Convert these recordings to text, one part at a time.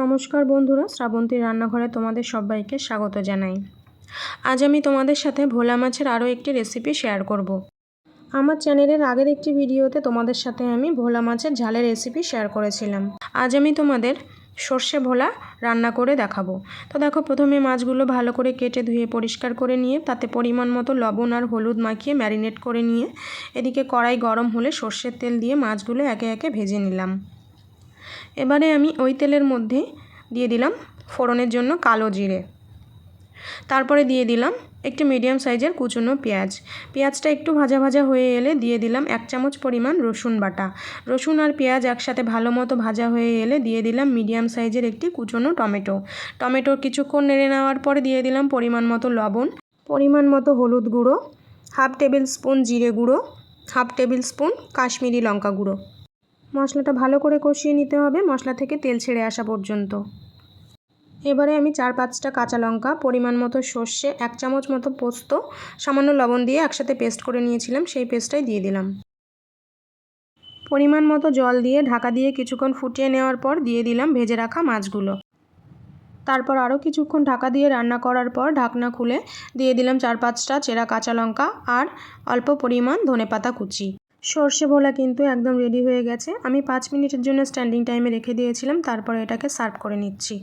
নমস্কার বন্ধুরা, শ্রাবন্তী রান্নাঘরে তোমাদের সবাইকে স্বাগত জানাই। আজ আমি তোমাদের সাথে ভোলা মাছের আরও একটি রেসিপি শেয়ার করব। আমার চ্যানেলের আগের একটি ভিডিওতে তোমাদের সাথে আমি ভোলা মাছের ঝালের রেসিপি শেয়ার করেছিলাম। আজ আমি তোমাদের সর্ষে ভোলা রান্না করে দেখাবো। তো দেখো, প্রথমে মাছগুলো ভালো করে কেটে ধুয়ে পরিষ্কার করে নিয়ে, তাতে পরিমাণ মতো লবণ আর হলুদ মাখিয়ে ম্যারিনেট করে নিয়ে, এদিকে কড়াই গরম হলে সর্ষের তেল দিয়ে মাছগুলো একে একে ভেজে নিলাম। এবারে আমি ওই তেলের মধ্যে দিয়ে দিলাম ফোড়নের জন্য কালো জিরে। তারপরে দিয়ে দিলাম একটি মিডিয়াম সাইজের কুচনো পেঁয়াজ। পেঁয়াজটা একটু ভাজা ভাজা হয়ে এলে দিয়ে দিলাম এক চামচ পরিমাণ রসুন বাটা। রসুন আর পেঁয়াজ একসাথে ভালো মতো ভাজা হয়ে এলে দিয়ে দিলাম মিডিয়াম সাইজের একটি কুচনো টমেটো। টমেটো কিছুক্ষণ নেড়ে নেওয়ার পরে দিয়ে দিলাম পরিমাণ মতো লবণ, পরিমাণ মতো হলুদ গুঁড়ো, হাফ টেবিল স্পুন জিরে গুঁড়ো, হাফ টেবিল স্পুন কাশ্মীরি লঙ্কা গুঁড়ো। মশলাটা ভালো করে কষিয়ে নিতে হবে। মশলা থেকে তেল ছেড়ে আসা পর্যন্ত। এবারে আমি চার পাঁচটা কাঁচা লঙ্কা, পরিমাণ মতো সর্ষে, এক চামচ মতো পোস্ত, সামান্য লবণ দিয়ে একসাথে পেস্ট করে নিয়েছিলাম, সেই পেস্টটাই দিয়ে দিলাম। পরিমাণ মতো জল দিয়ে ঢাকা দিয়ে কিছুক্ষণ ফুটিয়ে নেওয়ার পর দিয়ে দিলাম ভেজে রাখা মাছগুলো। তারপর আরও কিছুক্ষণ ঢাকা দিয়ে রান্না করার পর ঢাকনা খুলে দিয়ে দিলাম চার পাঁচটা চেরা কাঁচা লঙ্কা আর অল্প পরিমাণ ধনেপাতা কুচি। সর্ষে ভোলা কিন্তু একদম রেডি হয়ে গেছে। আমি পাঁচ মিনিটের জন্য স্ট্যান্ডিং টাইমে রেখে দিয়েছিলাম, তারপরে এটাকে সার্ভ করে নিচ্ছি।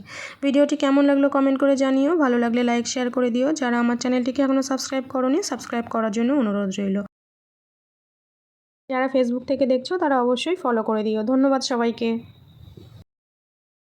ভিডিওটি কেমন লাগল কমেন্ট করে জানিও, ভালো লাগলে লাইক শেয়ার করে দিও। যারা আমার চ্যানেলটিকে এখনও সাবস্ক্রাইব করনি সাবস্ক্রাইব করার জন্য অনুরোধ রইল। যারা ফেসবুক থেকে দেখছ, তারা অবশ্যই ফলো করে দিও। ধন্যবাদ সবাইকে।